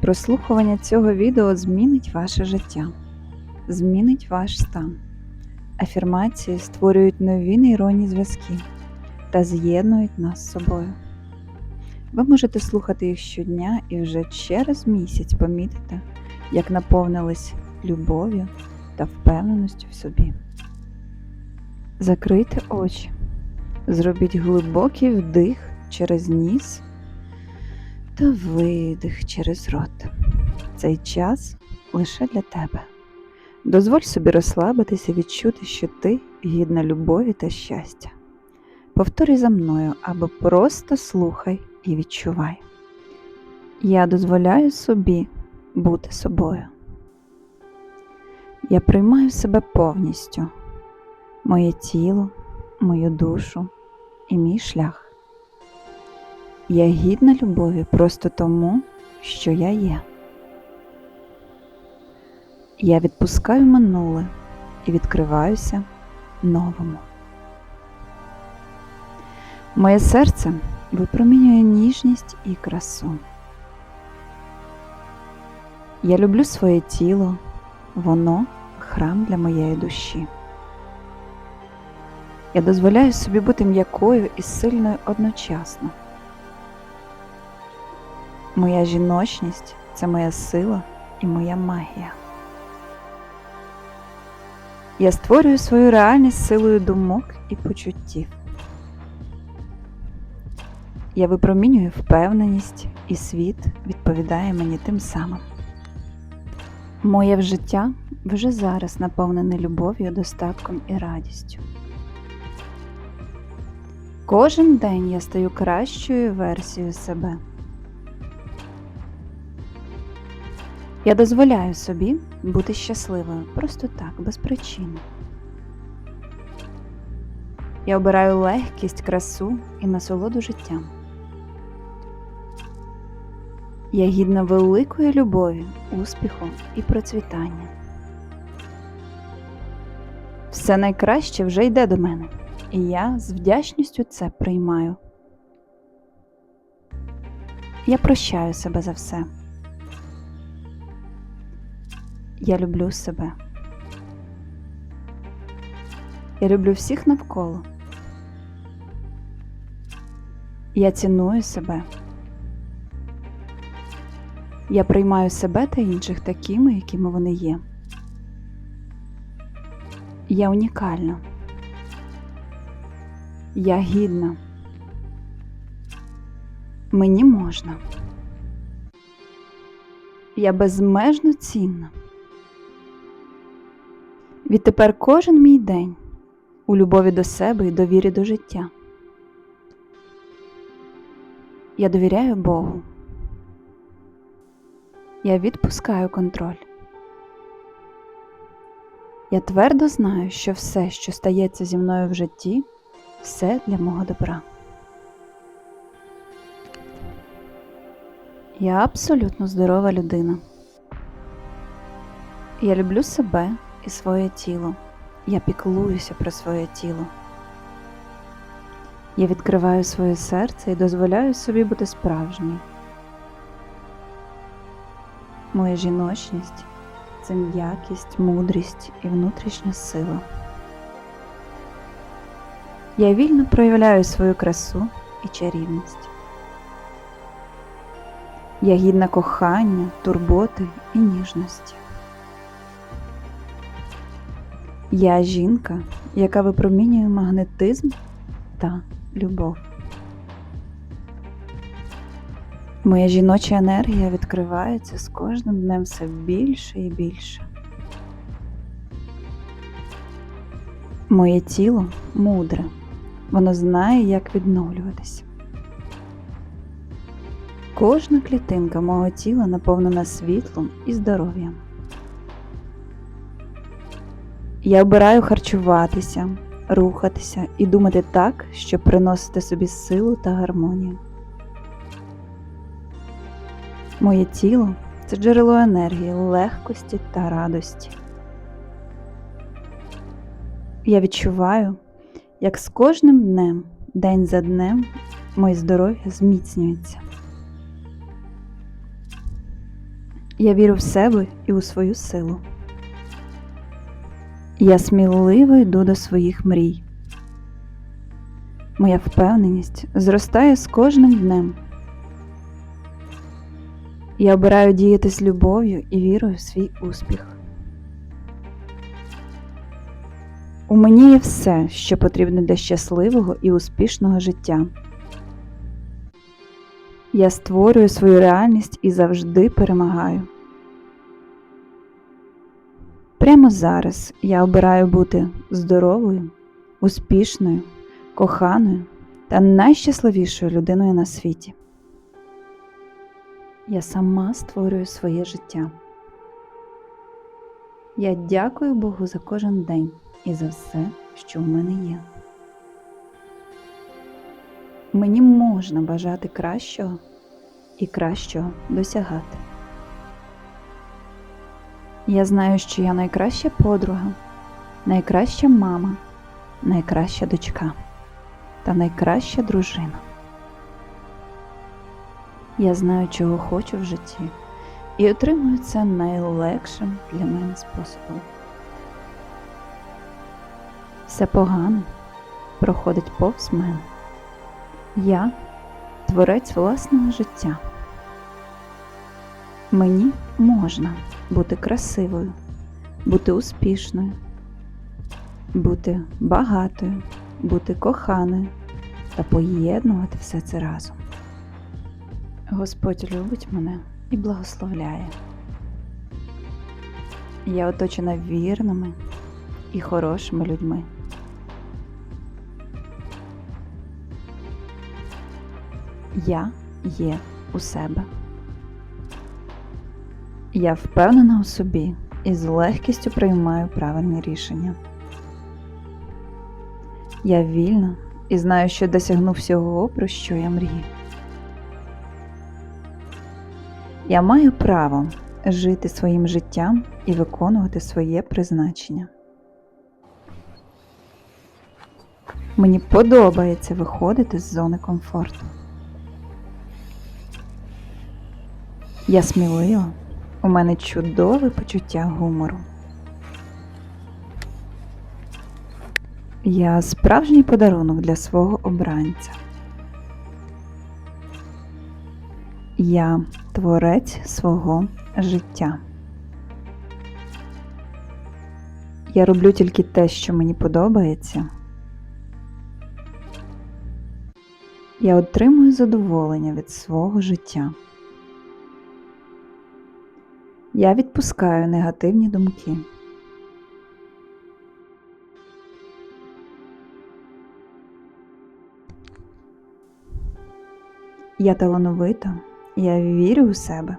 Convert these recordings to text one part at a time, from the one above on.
Прослухування цього відео змінить ваше життя, змінить ваш стан. Афірмації створюють нові нейронні зв'язки та з'єднують нас з собою. Ви можете слухати їх щодня і вже через місяць помітите, як наповнились любов'ю та впевненістю в собі. Закрийте очі, зробіть глибокий вдих через ніс та видих через рот. Цей час лише для тебе. Дозволь собі розслабитися відчути, що ти гідна любові та щастя. Повторюй за мною або просто слухай і відчувай. Я дозволяю собі бути собою. Я приймаю себе повністю, моє тіло, мою душу і мій шлях. Я гідна любові просто тому, що я є. Я відпускаю минуле і відкриваюся новому. Моє серце випромінює ніжність і красу. Я люблю своє тіло, воно храм для моєї душі. Я дозволяю собі бути м'якою і сильною одночасно. Моя жіночність це моя сила і моя магія. Я створюю свою реальність силою думок і почуттів. Я випромінюю впевненість, і світ відповідає мені тим самим. Моє життя вже зараз наповнене любов'ю, достатком і радістю. Кожен день я стаю кращою версією себе. Я дозволяю собі бути щасливою просто так, без причини. Я обираю легкість, красу і насолоду життям. Я гідна великої любові, успіху і процвітання. Все найкраще вже йде до мене, і я з вдячністю це приймаю. Я прощаю себе за все. Я люблю себе. Я люблю всіх навколо. Я ціную себе. Я приймаю себе та інших такими, якими вони є. Я унікальна. Я гідна. Мені можна. Я безмежно цінна. Відтепер кожен мій день у любові до себе і довірі до життя. Я довіряю Богу. Я відпускаю контроль. Я твердо знаю, що все, що стається зі мною в житті, все для мого добра. Я абсолютно здорова людина. Я люблю себе і своє тіло. Я піклуюся про своє тіло. Я відкриваю своє серце і дозволяю собі бути справжньою. Моя жіночність це м'якість, мудрість і внутрішня сила. Я вільно проявляю свою красу і чарівність. Я гідна кохання, турботи і ніжності. Я жінка, яка випромінює магнетизм та любов. Моя жіноча енергія відкривається з кожним днем все більше і більше. Моє тіло мудре, воно знає, як відновлюватися. Кожна клітинка мого тіла наповнена світлом і здоров'ям. Я обираю харчуватися, рухатися і думати так, щоб приносити собі силу та гармонію. Моє тіло це джерело енергії, легкості та радості. Я відчуваю, як з кожним днем, день за днем, моє здоров'я зміцнюється. Я вірю в себе і у свою силу. Я сміливо йду до своїх мрій. Моя впевненість зростає з кожним днем. Я обираю діяти з любов'ю і вірою в свій успіх. У мені є все, що потрібно для щасливого і успішного життя. Я створюю свою реальність і завжди перемагаю. Прямо зараз я обираю бути здоровою, успішною, коханою та найщасливішою людиною на світі. Я сама створюю своє життя. Я дякую Богу за кожен день і за все, що в мене є. Мені можна бажати кращого і кращого досягати. Я знаю, що я найкраща подруга, найкраща мама, найкраща дочка та найкраща дружина. Я знаю, чого хочу в житті, і отримую це найлегшим для мене способом. Все погане проходить повз мене. Я творець власного життя. Мені можна бути красивою, бути успішною, бути багатою, бути коханою та поєднувати все це разом. Господь любить мене і благословляє. Я оточена вірними і хорошими людьми. Я є у себе. Я впевнена у собі і з легкістю приймаю правильні рішення. Я вільна і знаю, що досягну всього, про що я мрію. Я маю право жити своїм життям і виконувати своє призначення. Мені подобається виходити з зони комфорту. Я смілива, у мене чудове почуття гумору. Я справжній подарунок для свого обранця. Я творець свого життя. Я роблю тільки те, що мені подобається. Я отримую задоволення від свого життя. Я відпускаю негативні думки. Я талановита, я вірю у себе.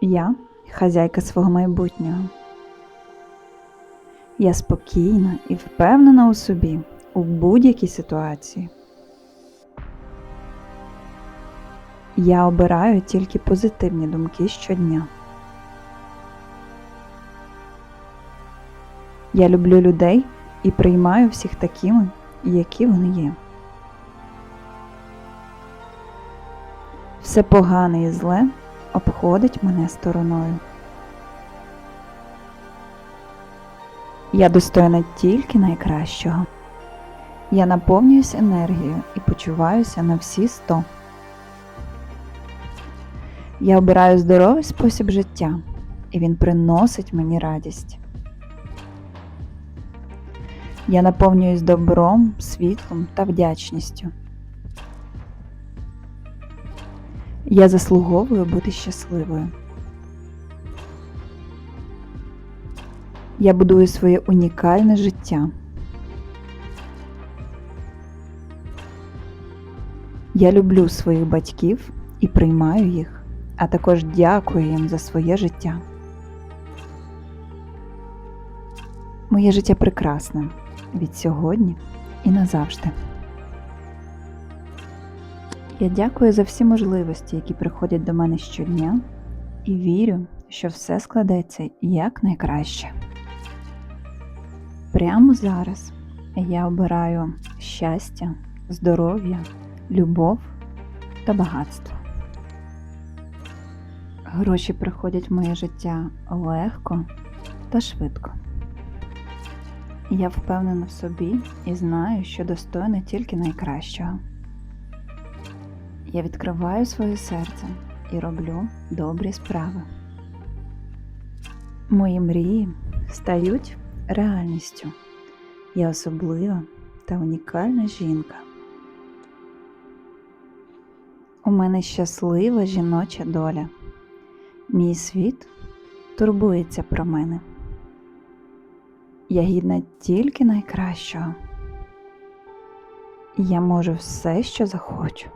Я хазяйка свого майбутнього. Я спокійна і впевнена у собі у будь-якій ситуації. Я обираю тільки позитивні думки щодня. Я люблю людей і приймаю всіх такими, які вони є. Все погане і зле обходить мене стороною. Я достойна тільки найкращого. Я наповнююсь енергією і почуваюся на всі сто. Я обираю здоровий спосіб життя, і він приносить мені радість. Я наповнююсь добром, світлом та вдячністю. Я заслуговую бути щасливою. Я будую своє унікальне життя. Я люблю своїх батьків і приймаю їх, а також дякую їм за своє життя. Моє життя прекрасне від сьогодні і назавжди. Я дякую за всі можливості, які приходять до мене щодня, і вірю, що все складеться якнайкраще. Прямо зараз я обираю щастя, здоров'я, любов та багатство. Гроші приходять в моє життя легко та швидко. Я впевнена в собі і знаю, що достойна тільки найкращого. Я відкриваю своє серце і роблю добрі справи. Мої мрії стають реальністю. Я особлива та унікальна жінка. У мене щаслива жіноча доля. Мій світ турбується про мене. Я гідна тільки найкращого. Я можу все, що захочу.